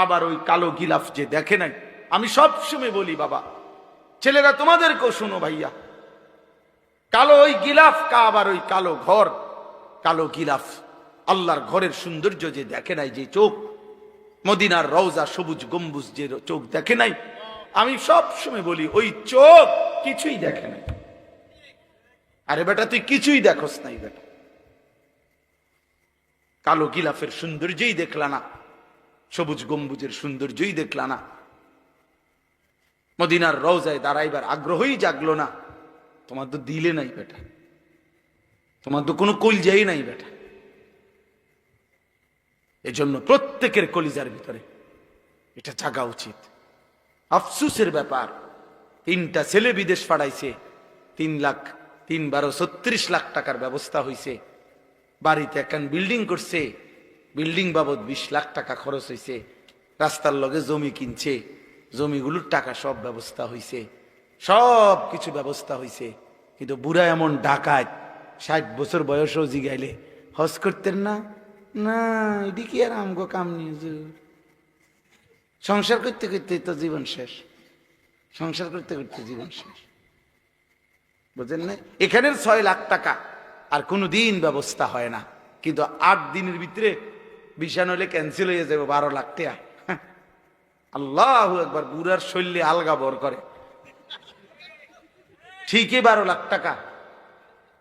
আবার ওই কালো গিলাফ যে দেখে নাই? আমি সব সময় বলি, বাবা, ছেলেরা তোমাদেরকেও শোনো ভাইয়া। কালো ওই গিলাফ কা আবার ওই কালো ঘর? কালো গিলাফ আল্লাহর ঘরের সৌন্দর্য যে দেখে নাই, যে চোখ? মদিনার রওজা সবুজ গম্বুজ যে চোখ দেখে নাই? আমি সব সময় বলি, ওই চোখ কিছুই দেখে নাই। আরে বেটা, তুই কিছুই দেখোস নাই বেটা। কালো গিলাফের সৌন্দর্যই দেখলা না। সবুজ গম্বুজের সৌন্দর্যই দেখলা না। মদিনার রওজায় দাঁড়াইবার আগ্রহই জাগলো না। তোমার তো দিলে নাই বেটা। তোমার তো কোনো কলজাই নাই বেটা। এজন্য প্রত্যেকের কলিজার ভিতরে এটা জাগা উচিত। আফসুসের ব্যাপার, তিনটা ছেলে বিদেশ পাঠাইছে, তিন লাখ, তিন বারো ছত্রিশ লাখ টাকার ব্যবস্থা হয়েছে বাড়িতে একখান বিল্ডিং করছে বিল্ডিং বাবদ বিশ লাখ টাকা খরচ হয়েছে রাস্তার লগে জমি কিনছে, জমিগুলোর টাকা সব ব্যবস্থা হয়েছে সব কিছু ব্যবস্থা হয়েছে কিন্তু বুড়া এমন ডাকাত, ষাট বছর বয়সও জিগাইলে, হজ করতেন না? না, এটি কি আর আমগো কাম নিয়ে সংসার করতে করতে তো জীবন শেষ। সংসার করতে করতে জীবন শেষ। বুঝলেন না এখানের ছয় লাখ টাকা আর কোনো দিন ব্যবস্থা হয় না। কিন্তু আট দিনের ভিতরে বিছান হলে ক্যান্সেল হয়ে যাবে বারো লাখ টাকা। আল্লাহ একবার বুড়ার শৈলী আলগা বর করে। ঠিকই বারো লাখ টাকা।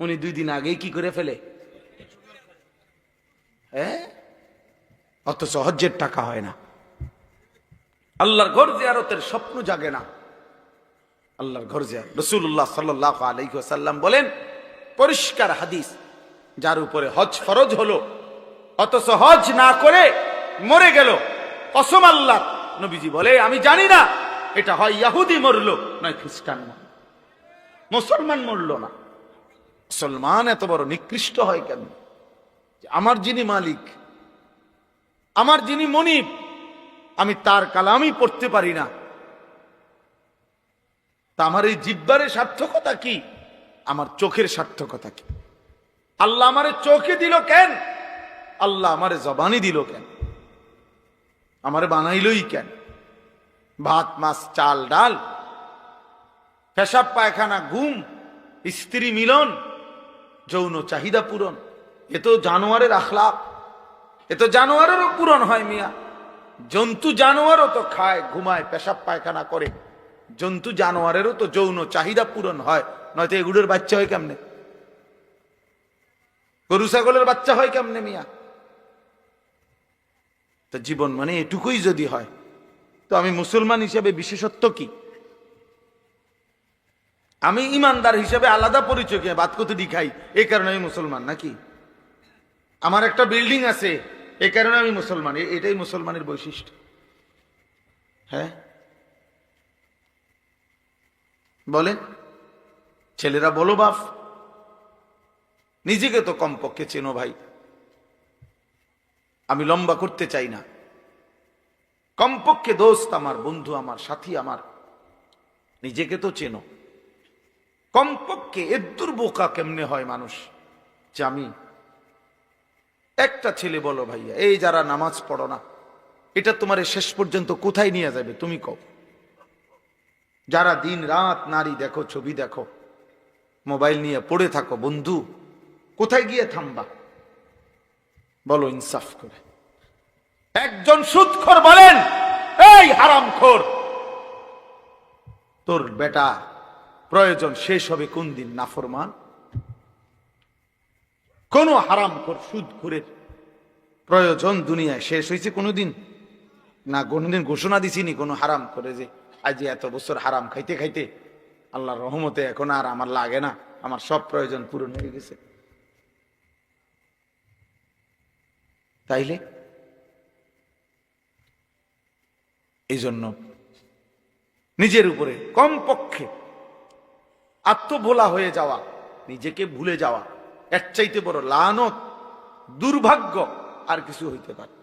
উনি দুই দিন আগেই কি করে ফেলে? অত সহজের টাকা হয় না। আল্লাহর ঘর জিয়ারতের স্বপ্ন জাগে না। আল্লাহর ঘর জিয়ার রসুল্লাহ সাল্লাহ আলাইসাল্লাম বলেন, পরিষ্কার হাদিস, যার উপরে হজ ফরজ হলো অথচ হজ না করে মরে গেল। কসম আল্লাহ, নবীজি বলে, আমি জানি না, এটা হয় ইয়াহুদি মরলো, নয় খ্রিস্টান মরল। মুসলমান মরল না। মুসলমান এত বড় নিকৃষ্ট হয় কেন? আমার যিনি মালিক, আমার যিনি মনিব, আমি তার কালামই পড়তে পারি না। তা আমার এই জিব্বারের সার্থকতা কি? আমার চোখের সার্থকতা কি? আল্লাহ আমারে চোখে দিল কেন? আল্লাহ আমারে জবানি দিল কেন? আমারে বানাইলই কেন? ভাত, মাছ, চাল, ডাল? পেশাব, পায়খানা, ঘুম, স্ত্রী মিলন, যৌন চাহিদা পূরণ। এ তো জানোয়ারের আখলাপ এ তো জানোয়ারেরও পূরণ হয় মিয়া। জন্তু জানোয়ারও তো খায়, ঘুমায়, পেশাব, পায়খানা করে। জন্তু জানোয়ারেরও তো যৌন চাহিদা পূরণ হয়। নয়তো এগুলোর বাচ্চা হয় কেমনে? গরু, ছাগলের বাচ্চা হয় কেমনে মিয়া? তো জীবন মানে এটুকুই যদি হয়, তো আমি মুসলমান হিসেবে বিশেষত্ব কি? আমি ইমানদার হিসেবে আলাদা পরিচয় কত খাই এই কারণে আমি মুসলমান নাকি? আমার একটা বিল্ডিং আছে এই কারণে আমি মুসলমান এটাই মুসলমানের বৈশিষ্ট্য। হ্যাঁ? বলেন, ছেলেরা বলো বাপ, নিজেকে তো কমপক্ষে চেনো ভাই। আমি লম্বা করতে চাই না। কমপক্ষে দোস্ত আমার, বন্ধু আমার, সাথী আমার। নিজেকে তো চেনো। কমপক্ষে এদ্দুর বোকা কেমনে হয় মানুষ? যে আমি একটা ছেলে বলো ভাইয়া, এই যারা নামাজ পড়ো না, এটা তোমার শেষ পর্যন্ত কোথায় নিয়ে যাবে তুমি কও। যারা দিন রাত নারী দেখো, ছবি দেখো, মোবাইল নিয়ে পড়ে থাকো, বন্ধু, কোথায় গিয়ে থামবা? বলো, ইনসাফ করে। একজন সুদখোর বলেন, এই হারামখোর তোর বেটা প্রয়োজন শেষ হবে কোন দিন নাফরমান? কোন হারাম কর সুদ করে প্রয়োজন দুনিয়ায় শেষ হয়েছে কোনোদিন? না, কোনোদিন ঘোষণা দিছিনি কোনো হারাম করে যে আজ এত বছর হারাম খাইতে খাইতে? আল্লাহর রহমতে এখন আর আমার লাগে না, আমার সব প্রয়োজন পূরণ হয়ে গেছে। তাইলে? এই জন্য নিজের উপরে, কমপক্ষে আত্মভোলা হয়ে যাওয়া, নিজেকে ভুলে যাওয়া, এর চাইতে বড় লানত, দুর্ভাগ্য আর কিছু হইতে পারে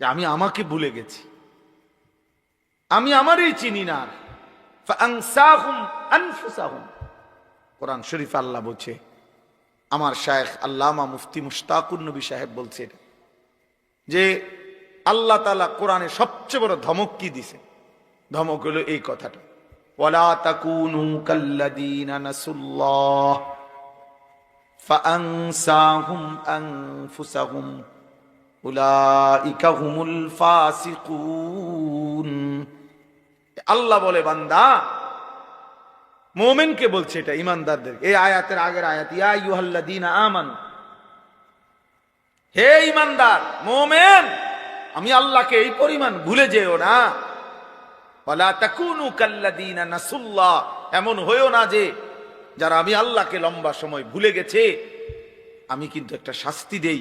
যে আমি আমাকে ভুলে গেছি। আমি আমারই চিনি না। কোরআন শরীফ আল্লাহ বলছে, আমার শায়েখ আল্লামা মুফতি মুশতাকুর নবী সাহেব বলছে এটা যে আল্লাহ তালা কোরআনে সবচেয়ে বড় ধমক কি দিছে? ধমক হলো এই কথাটা। আল্লাহ বলে, বান্দা, মোমেনকে বলছে এটা ইমানদারদের এই আয়াতের আগের আয়াত, ইয়া ইউহাল্লাদিনা আমানু হে ইমানদার, মোমেন, আমি আল্লাহকে এই পরিমাণ ভুলে যেও না। এমন হয়েও না যে, যারা আমি আল্লাহকে লম্বা সময় ভুলে গেছে, আমি কিন্তু একটা শাস্তি দেই।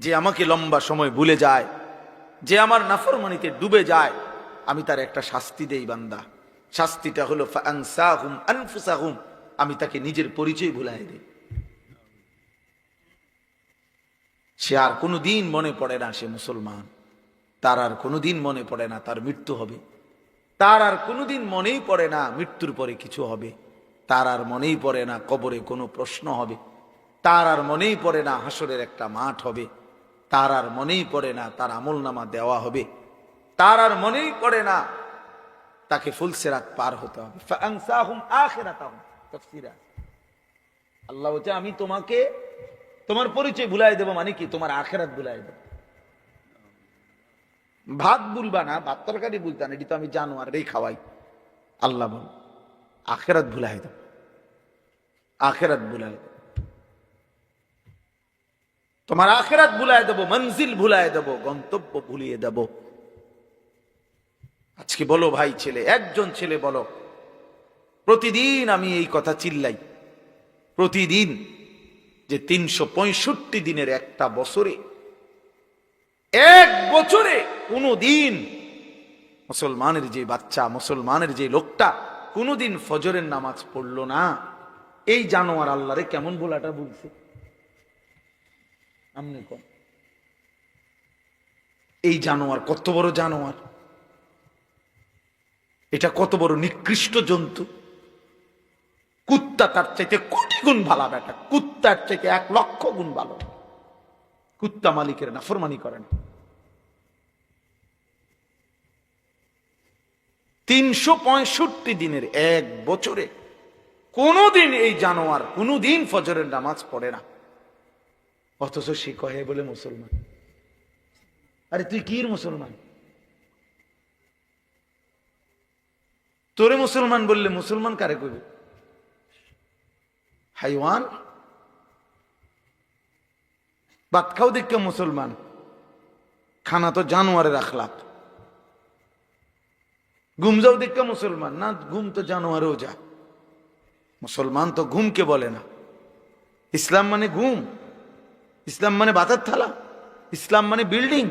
যে আমাকে লম্বা সময় ভুলে যায়, যে আমার নাফরমানিতে ডুবে যায়, আমি তার একটা শাস্তি দেই বান্দা। শাস্তিটা হলো আমি তাকে নিজের পরিচয় ভুলাই দেই। সে আর কোনো দিন মনে পড়ে না সে মুসলমান। তার আর কোনো দিন মনে পড়ে না তার মৃত্যু হবে। তার আর কোনোদিন মনেই পড়ে না মৃত্যুর পরে কিছু হবে। তার আর মনেই পড়ে না কবরে কোনো প্রশ্ন হবে। তার আর মনেই পড়ে না হাসরের একটা মাঠ হবে। তার আর মনেই পড়ে না তার আমল নামা দেওয়া হবে। তার আর মনেই পড়ে না তাকে ফুলসেরাত পার হতে হবে। আল্লাহ বলছে, আমি তোমাকে তোমার পরিচয় ভুলাই দেবো মানে কি? তোমার আখেরাত ভুলাই দেবো। ভাত ভুলবা না, ভাত তরকারি ভুলতা না, এটি তো আমি জানোয়ার এই খাওয়াই। আল্লাহ বল, আখেরাত ভুলাই দেব। আখেরাত ভুলাই দেব। তোমার আখেরাত ভুলাই দেবো, মঞ্জিল ভুলাই দেব, গন্তব্য ভুলিয়ে দেব। আজকে বলো ভাই ছেলে, একজন ছেলে বলো, প্রতিদিন আমি এই কথা চিল্লাই। প্রতিদিন। যে তিনশো পঁয়ষট্টি দিনের একটা বছরে, এক বছরে কোনো দিন মুসলমানের যে বাচ্চা, মুসলমানের যে লোকটা কোনোদিন ফজরের নামাজ পড়ল না। এই জানোয়ার আল্লাহরে কেমন বলাটা বলছে? আমনি কম এই জানোয়ার কত বড় জানোয়ার? এটা কত বড় নিকৃষ্ট জন্তু? কুত্তা তার চাইতে কোটি গুণ ভালো বেটা কুত্তার চাইতে এক লক্ষ গুণ ভালো। কুত্তা মালিকের না নাফরমানি করেন। তিনশো পঁয়ষট্টি দিনের এক বছরে কোনোদিন এই জানোয়ার কোনোদিন ফজরের নামাজ পড়ে না। অথচ সে কহে বলে, মুসলমান। আরে, তুই কির মুসলমান? তোরে মুসলমান বললে মুসলমান কারে কইবে? হাইওয়ান ভাত খাও দেখে মুসলমান খানা তো জানোয়ারের আখলাপ ঘুম যাও দেখে মুসলমান না ঘুম তো জানোয়ারেও যা মুসলমান তো ঘুমকে বলে না ইসলাম মানে ঘুম ইসলাম মানে বাতার থালা ইসলাম মানে বিল্ডিং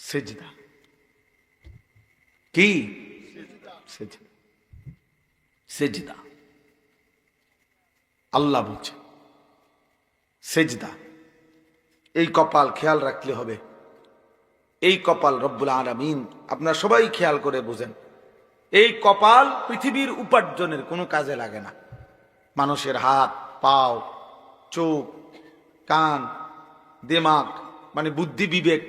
সেজদা কি সেজদা সেজদা। আল্লাহ বলছে, সেজদা। এই কপাল খেয়াল রাখলে হবে। এই কপাল রব্বুল আলমিন, আপনার সবাই খেয়াল করে বুঝেন। এই কপাল পৃথিবীর উপার্জনের কোনো কাজে লাগে না। মানুষের হাত, পাও, চোখ, কান, দেমাগ মানে বুদ্ধি বিবেক,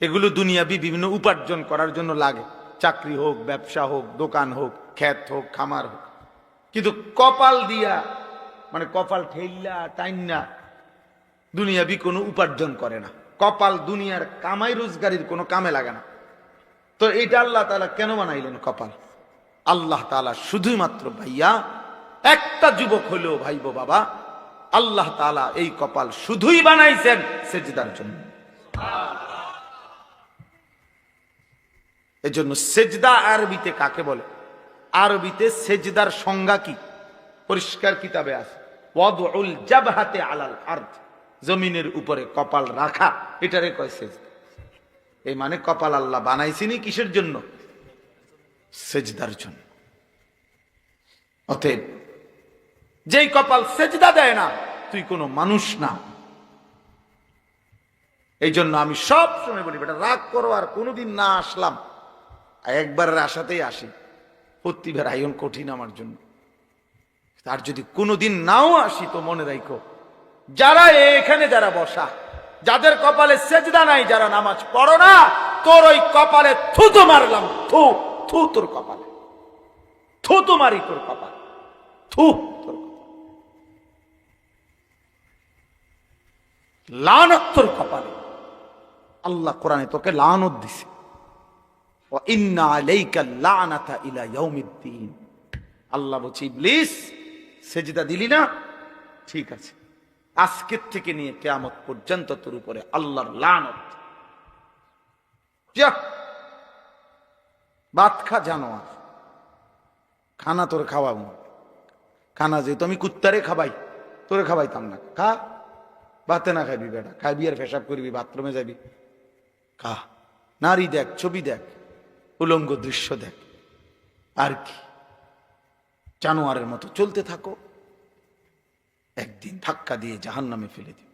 এগুলো দুনিয়াবি বিভিন্ন উপার্জন করার জন্য লাগে। চাকরি হোক, ব্যবসা হোক, দোকান হোক খ্যাত হোক, খামার হোক। কিন্তু কপাল দিয়া মানে কপাল ঠেললা টাইনা দুনিয়াবি কোনো উপার্জন করে না। কপাল দুনিয়ার কামাই রোজগারির কোনো কামে লাগে না। তো এটা আল্লাহ তালা কেন বানাইলেন কপাল? আল্লাহ তালা শুধুমাত্র ভাইয়া, একটা যুবক হলেও ভাইবো বাবা, আল্লাহ তালা এই কপাল শুধুই বানাইছেন সেজদার জন্য। এজন্য সেজদা আরবিতে কাকে বলে? আরবিতে সেজদার সংজ্ঞা কি? পরিষ্কার কিতাবে আছে। ওয়াদউল জাবহাতে আলাল আরদ। জমিনের উপরে কপাল রাখা, এটারে কয় সেজদা। এই মানে কপাল আল্লাহ বানাইছিনি কিসের জন্য? সেজদার জন্য। অতএব, যেই কপাল সেজদা দেয় না, তুই কোনো মানুষ না। এই জন্য আমি সব সময় বলি, বেটা, রাগ করো আর কোনোদিন না আসলাম। একবারের আশাতেই আসি। প্রতিবার আয়ন কঠিন আমার জন্য। তার যদি কোনোদিন নাও আসি তো মনে রাখো যারা এখানে যারা বসা, যাদের কপালে সেজদা নাই, যারা নামাজ পড়ো না, তোর ওই কপালে থুতু মারলাম। থু থু তোর কপালে। থু তো মারি তোর কপালে। থু তোর। লানত তোর কপালে। আল্লাহ কোরআনে তোকে লানত দিছে। আল্লাহ বলছে, ইবলিস, সেজদা দিলি না? ঠিক আছে। আজকের থেকে নিয়ে কেয়ামত পর্যন্ত তোর উপরে আল্লাহর লানত। ভাত খা জানোয়ার। খানা তোর খাওয়াবো। খানা যেহেতু আমি কুত্তারে খাবাই, তোরে খাবাইতাম না। খা। ভাতে না খাবি বেটা। খাবি আর পেশাব করবি, বাথরুমে যাবি। খা। নারী দেখ, ছবি দেখ। উলঙ্গ দৃশ্য দেখ। আর কি? জানোয়ারের মতো চলতে থাকো। একদিন ধাক্কা দিয়ে জাহান নামে ফেলে দিবে।